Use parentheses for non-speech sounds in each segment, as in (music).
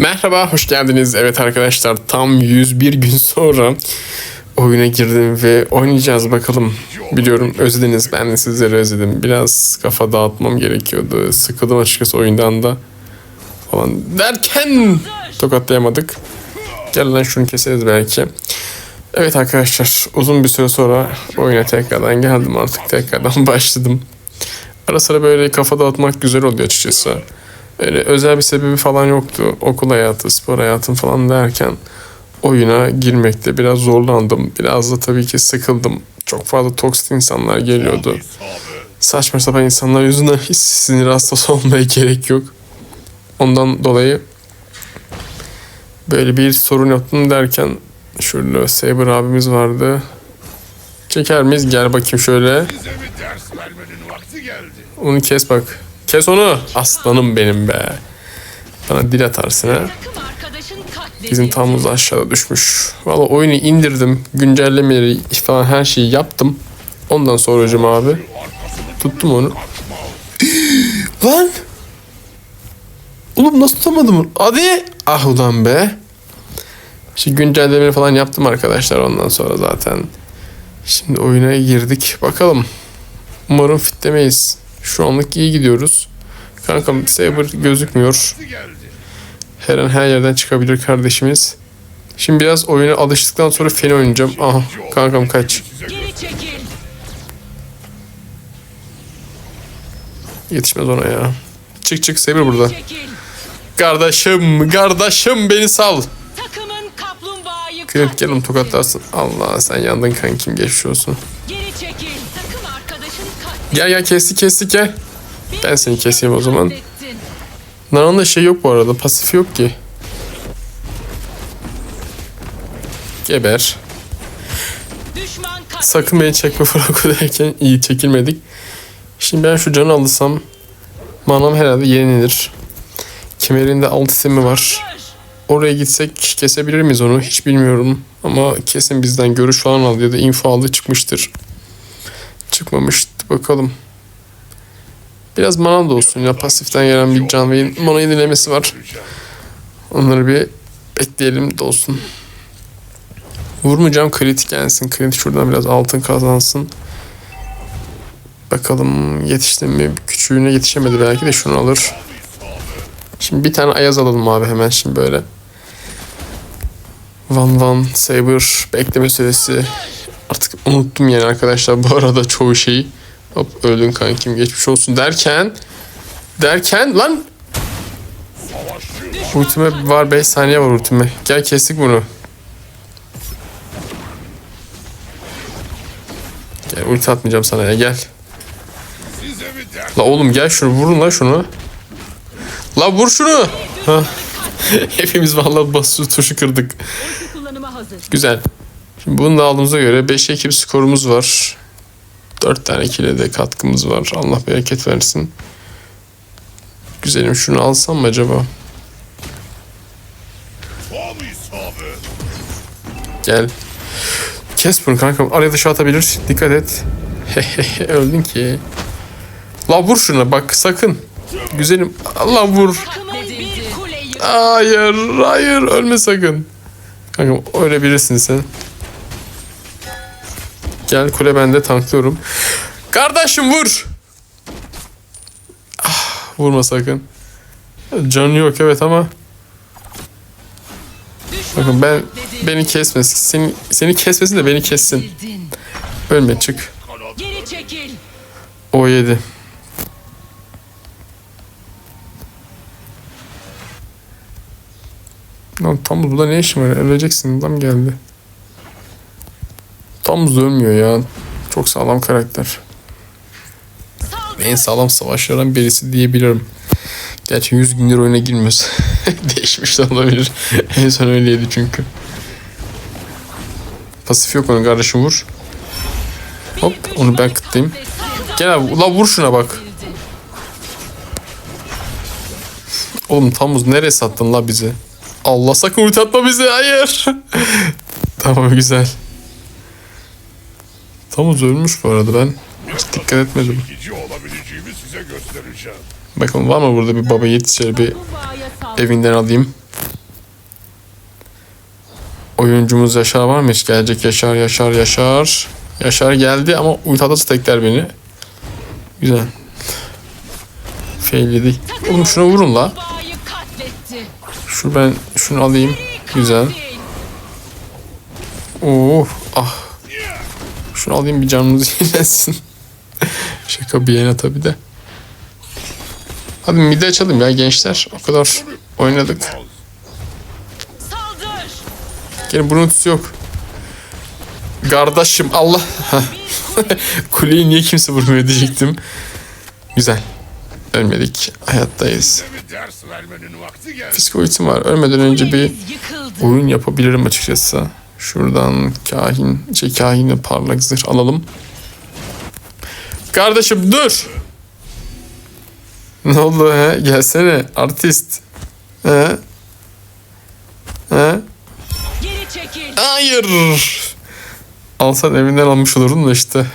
Merhaba, hoş geldiniz. Evet arkadaşlar, tam 101 gün sonra oyuna girdim ve oynayacağız bakalım. Biliyorum özlediniz, ben de sizleri özledim. Biraz kafa dağıtmam gerekiyordu. Sıkıldım açıkçası oyundan da. Falan derken tokatlayamadık. Gel lan şunu keseriz belki. Evet arkadaşlar, uzun bir süre sonra oyuna tekrardan geldim artık. Tekrardan (laughs) başladım. Ara sıra böyle kafa dağıtmak güzel oluyor açıkçası. Öyle özel bir sebebi falan yoktu. Okul hayatı, spor hayatım falan derken oyuna girmekte biraz zorlandım. Biraz da tabii ki sıkıldım. Çok fazla toksik insanlar geliyordu. Saçma sapan insanlar yüzünden (laughs) hiç sinir hastası olmaya gerek yok. Ondan dolayı böyle bir sorun yaptım derken şurada Saber abimiz vardı. Çeker miyiz? Gel bakayım şöyle. Onu kes bak. Kes onu. Aslanım benim be. Bana dil atarsın ha. Bizim tamımız aşağıda düşmüş. Valla oyunu indirdim. Güncellemeleri falan her şeyi yaptım. Ondan sonra hocam abi. Tuttum onu. (gasps) Lan! Oğlum nasıl tutamadım onu? Hadi! Ah ulan be. Şimdi güncellemeleri falan yaptım arkadaşlar ondan sonra zaten. Şimdi oyuna girdik. Bakalım. Umarım fitlemeyiz. Şu anlık iyi gidiyoruz. Kankam Saber gözükmüyor. Her an her yerden çıkabilir kardeşimiz. Şimdi biraz oyuna alıştıktan sonra feni oynayacağım. Aha kankam kaç. Yetişmez ona ya. Çık çık Saber burada. Kardeşim kardeşim beni sal. Takımın kaplumbağayı gel onu tokatlarsın. Allah sen yandın kankim geçmiş olsun. Gel gel kestik kestik gel. Ben seni keseyim o zaman. Katlettin. Nana'nda şey yok bu arada pasif yok ki. Geber. Sakın beni çekme Franco (laughs) derken iyi çekilmedik. Şimdi ben şu canı alırsam manam herhalde yenilir. Kemerinde alt itemi var. Oraya gitsek kesebilir miyiz onu hiç bilmiyorum. Ama kesin bizden görüş falan aldı ya da info aldı çıkmıştır. Çıkmamıştı bakalım. Biraz manam da olsun ya pasiften gelen bir can ve mana yenilemesi var. Onları bir bekleyelim de olsun. Vurmayacağım kritik gelsin. Kritik şuradan biraz altın kazansın. Bakalım yetişti mi? Küçüğüne yetişemedi belki de şunu alır. Şimdi bir tane ayaz alalım abi hemen şimdi böyle. Van Van Saber bekleme süresi. Artık unuttum yani arkadaşlar bu arada çoğu şeyi. Hop öldün kankim geçmiş olsun derken derken lan ultime var 5 saniye var ultime. Gel kestik bunu. Gel ulti atmayacağım sana ya gel. La oğlum gel şunu vurun la şunu. La vur şunu. (laughs) (laughs) Hepimiz vallahi basıyor tuşu kırdık. Güzel. Şimdi bunu da aldığımıza göre 5'e 2 bir skorumuz var. 4 tane kile de katkımız var. Allah bereket versin. Güzelim şunu alsam mı acaba? Gel. Kes bunu kankam. Araya dışa atabilir. Dikkat et. (laughs) Öldün ki. La vur şuna bak sakın. Güzelim. Allah vur. Hayır, hayır ölme sakın. Kanka öyle birisin sen. Gel kule bende tanklıyorum. Kardeşim vur. Ah, vurma sakın. Canı yok evet ama. Bakın ben beni kesmesin. Seni, seni kesmesin de beni kessin. Ölme çık. O yedi. Lan Tamuz burada ne işin var? Öleceksin. Adam geldi. Tamuz da ölmüyor ya. Çok sağlam karakter. En sağlam savaşlardan birisi diyebilirim. Gerçi 100 gündür oyuna girmiyoruz. (laughs) Değişmiş de olabilir. (laughs) en son öyleydi çünkü. Pasif yok onun kardeşim vur. Hop onu ben kıtlayayım. Gel abi la vur şuna bak. Oğlum Tamuz nereye sattın la bizi? Allah sakın ulti atma bizi hayır. (laughs) tamam güzel. Tamuz ölmüş bu arada ben hiç dikkat etmedim. Bakalım var mı burada bir baba şöyle bir evinden alayım. Oyuncumuz Yaşar var mı hiç? Gelecek Yaşar, Yaşar, Yaşar. Yaşar geldi ama ultada tekler beni. Güzel. Failledi. Oğlum şuna vurun la. Şu ben şunu alayım. Güzel. katil. Şunu alayım bir canımız (laughs) iyileşsin. Şaka bir yana tabii de. Hadi midi açalım ya gençler. O kadar oynadık. Gelin bunun ötüsü yok. Kardeşim Allah. (laughs) Kuleyi niye kimse vurmuyor diyecektim. Güzel. Ölmedik. Hayattayız. Psikoitim var. Ölmeden önce bir oyun yapabilirim açıkçası. Şuradan kahin, şey kahine parlak zırh alalım. Kardeşim dur. Ne oldu he? Gelsene artist. He? He? Geri çekil. Hayır. Alsan evinden almış olurdun da işte. (laughs)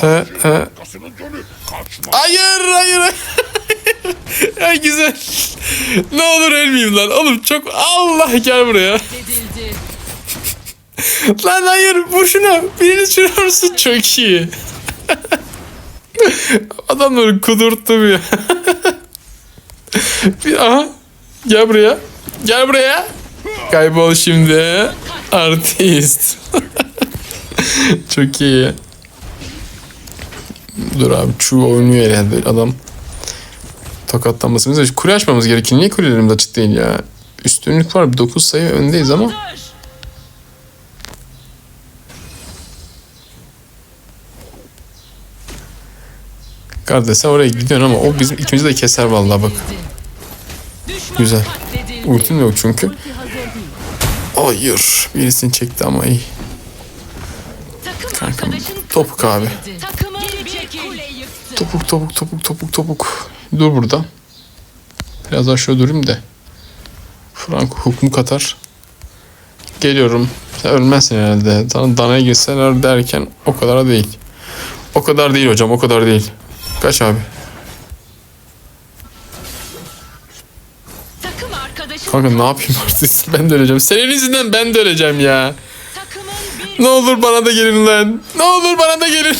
he, he. Hayır, hayır. (laughs) Ay güzel. Ne olur ölmeyeyim lan. Oğlum çok Allah gel buraya. (laughs) Lan hayır boşuna. Birini çırar mısın? Çok iyi. (laughs) Adamları kudurttum ya. Bir, aha. Gel buraya. Gel buraya. Kaybol şimdi. Artist. Çok iyi. Dur abi çuğ oynuyor herhalde adam. Tokatlanması. Biz de kule açmamız gerekiyor. Niye kulelerimiz açık değil ya? Üstünlük var. Bir 9 sayı öndeyiz ama. Kardeş sen oraya gidiyorsun ama o bizim ikimizi de keser vallahi bak. Güzel. Ultim yok çünkü. Hayır. Birisini çekti ama iyi. Kankam, topuk abi. Topuk topuk topuk topuk topuk. Dur burada. Biraz şöyle durayım da. Frank hukmu katar. Geliyorum. Sen ölmezsin herhalde. Sana danaya girseler derken o kadar da değil. O kadar değil hocam o kadar değil. Kaç abi. Kanka ne yapayım artık (laughs) ben de öleceğim. Senin yüzünden ben de öleceğim ya. Ne olur bana da gelin lan. Ne olur bana da gelin.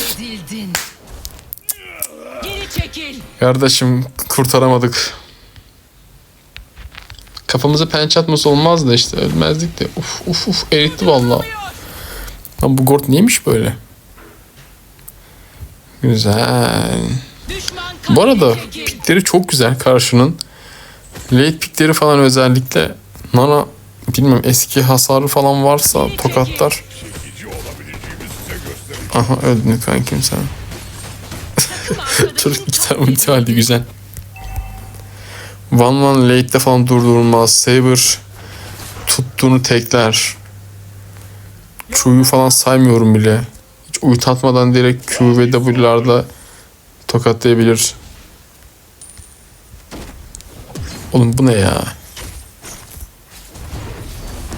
Kardeşim kurtaramadık. Kafamıza pençe atması olmaz da işte ölmezdik de. Uf uf uf eritti vallahi. Lan bu gort neymiş böyle? Güzel. Bu arada pikleri çok güzel karşının. Late pikleri falan özellikle Nana bilmem eski hasarı falan varsa tokatlar. Aha öldün kankim sen. Dur iki tane ulti halde güzel. One One late'de falan durdurulmaz. Saber tuttuğunu tekler. Q'yu falan saymıyorum bile. Hiç ulti atmadan direkt Q ve W'larda tokatlayabilir. Oğlum bu ne ya?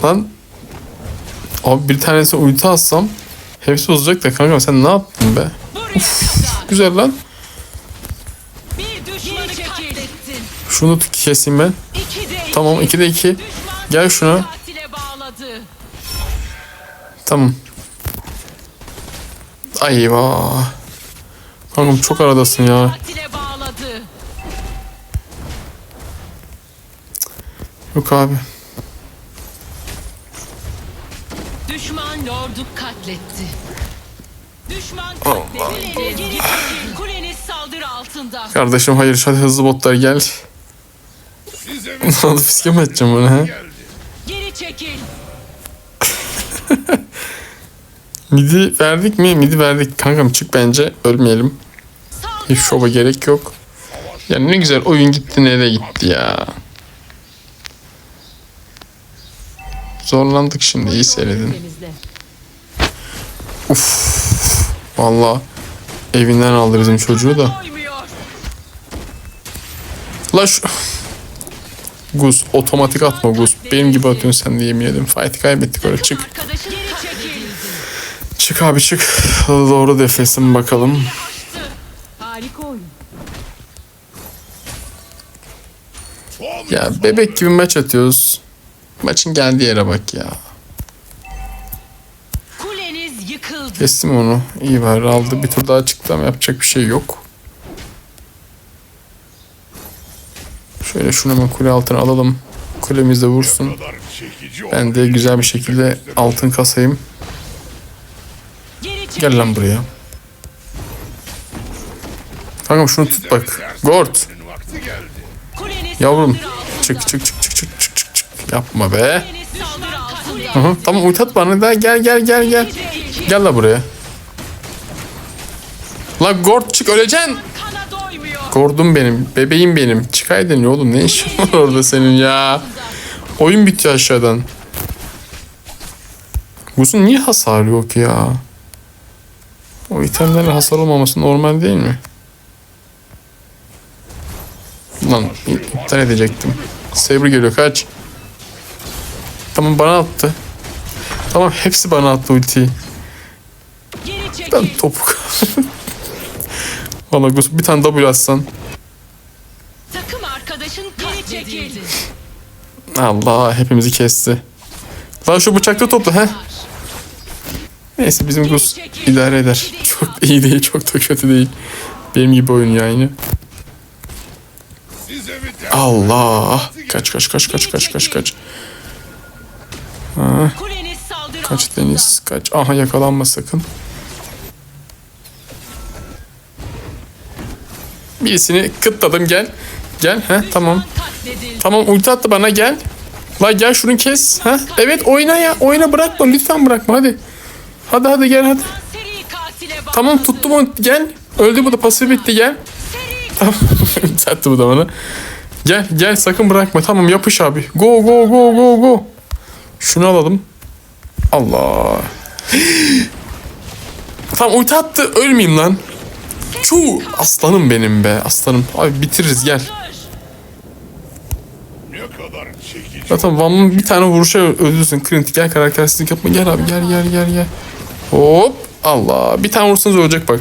Lan Abi bir tanesi ulti atsam hepsi olacak da kanka sen ne yaptın be? Kadar. Güzel lan. Şunu keseyim ben. Tamam 2'de 2. Düşman Gel şuna. Tamam. Ay eyvah. Kankam çok aradasın ya. Yok abi. Düşman lordu katletti. Düşman katledildi. Kuleniz geri çekil. Kuleniz saldırı altında. Kardeşim hayır hadi hızlı botlar gel. (laughs) Oldu fiske mi edeceğim bunu he? geldi. Geri çekil. (laughs) Midi verdik mi? Midi verdik. Kankam çık bence. Ölmeyelim. Hiç şova gerek yok. Yani ne güzel oyun gitti nereye gitti ya. Zorlandık şimdi iyi seyredin. Uf. Valla evinden aldı bizim çocuğu da. La şu... Gus otomatik atma Gus. Benim gibi atıyorsun sen de yemin ederim. Fight kaybettik öyle çık. Çık abi çık. Doğru defesin bakalım. Ya bebek gibi maç atıyoruz. Maçın geldiği yere bak ya. Kestim onu. İyi bari aldı. Bir tur daha çıktı ama yapacak bir şey yok. Şöyle şunu hemen kule altına alalım. Kulemiz de vursun. Ben de güzel bir şekilde altın kasayım. Gel lan buraya. Kankam şunu tut bak. Gord. Yavrum. Çık çık çık çık çık çık çık. Yapma be. Hı hı. Tamam ulti at bana gel gel gel gel. Gel la buraya. La Gord çık öleceksin. Gordon benim. Bebeğim benim. Çıkaydın ya oğlum. Ne işin var orada senin ya? Oyun bitiyor aşağıdan. Gus'un niye hasar yok ya? O itemlerin hasar olmaması normal değil mi? Lan iptal edecektim. Saber geliyor kaç. Tamam bana attı. Tamam hepsi bana attı ultiyi. Geri çekil. Ben topu... (laughs) Valla Gus bir tane W atsan. Takım arkadaşın katledildi. Allah hepimizi kesti. Lan şu bıçakla topla he. Neyse bizim Gus idare eder. Çok iyi değil, çok da kötü değil. Benim gibi oyun yani. Allah. Kaç kaç kaç kaç kaç kaç kaç. Saldırı Kaç. Deniz kaç. Aha yakalanma sakın. Birisini kıtladım gel. Gel he tamam. Tamam ulti attı bana gel. La gel şunu kes. Ha? Evet oyna ya. Oyna bırakma. Lütfen bırakma hadi. Hadi hadi gel hadi. Tamam tuttum onu. Gel. Öldü bu da pasif bitti gel. Tamam. (laughs) Bu da bana. Gel gel sakın bırakma. Tamam yapış abi. Go go go go go. Şunu alalım. Allah. (gasps) tamam ulti attı. Ölmeyeyim lan. Çuu. Aslanım benim be. Aslanım. Abi bitiririz gel. Zaten Van'ın bir tane vuruşa öldürsün. Clint gel karaktersizlik yapma. Gel abi gel gel gel gel. Hop. Allah. Bir tane vursanız ölecek bak.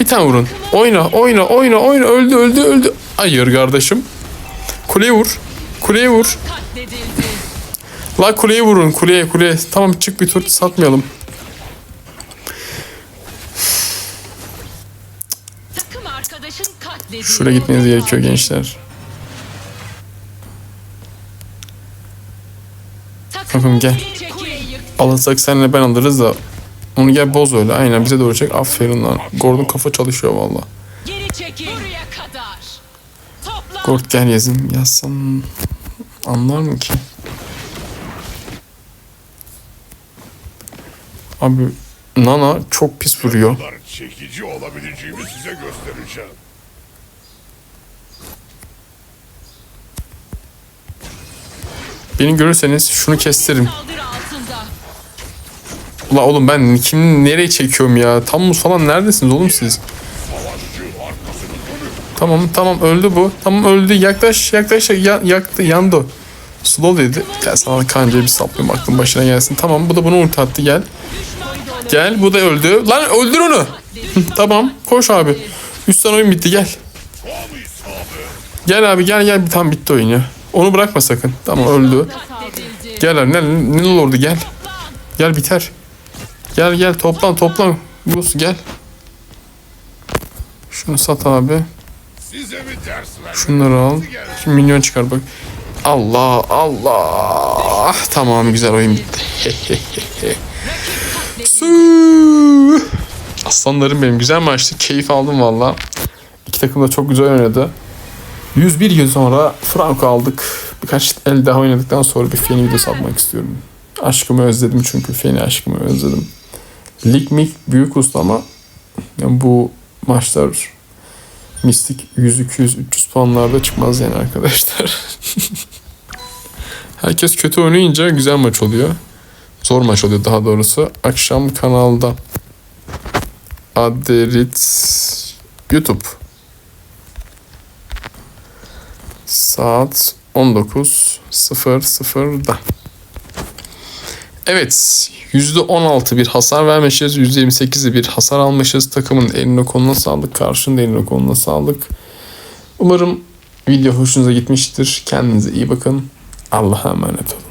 Bir tane vurun. Oyna oyna oyna oyna. Öldü öldü öldü. Hayır kardeşim. Kuleye vur. Kuleye vur. La kuleye vurun. Kuleye kuleye. Tamam çık bir tur satmayalım. Takım arkadaşın katledildi. Şuraya gitmeniz gerekiyor gençler. Kankam gel. Alırsak senle ben alırız da. Onu gel boz öyle. Aynen bize doğru çek. Aferin lan. Gordon kafa çalışıyor valla. Geri çekil. Buraya kadar. Topla. Gord gel yazayım. Yazsam anlar mı ki? Abi Nana çok pis vuruyor. çekici olabileceğimi size göstereceğim. Beni görürseniz şunu altında. Ula oğlum ben kim nereye çekiyorum ya? Tam muz falan neredesiniz oğlum siz? Tamam tamam öldü bu. Tamam öldü. Yaklaş yaklaş ya- yaktı yandı. Slow dedi. Gel sana kancayı bir saplayayım aklın başına gelsin. Tamam bu da bunu ulti attı gel. Gel bu da öldü. Lan öldür onu. (laughs) Tamam koş abi. Üstten oyun bitti gel. Gel abi gel gel. Tam bitti oyun ya. Onu bırakma sakın. Tamam öldü. Gel ne, ne olurdu gel. Gel biter. Gel gel toplan toplan. Bruce gel. Şunu sat abi. Şunları al. Şimdi minyon çıkar bak. Allah Allah. Tamam güzel oyun bitti. (laughs) Aslanlarım benim güzel maçtı. Keyif aldım valla. İki takım da çok güzel oynadı. 101 gün sonra Franco aldık. Birkaç el daha oynadıktan sonra bir Feni videosu atmak istiyorum. Aşkımı özledim çünkü Feni aşkımı özledim. Lig mik büyük usta ama yani bu maçlar Mistik 100, 200, 300 puanlarda çıkmaz yani arkadaşlar. (laughs) Herkes kötü oynayınca güzel maç oluyor. Zor maç oluyor daha doğrusu. Akşam kanalda. Aderit YouTube. Saat 19.00'da. Evet. %16 bir hasar vermişiz. %28'i bir hasar almışız. Takımın eline koluna sağlık. Karşının eline koluna sağlık. Umarım video hoşunuza gitmiştir. Kendinize iyi bakın. Allah'a emanet olun.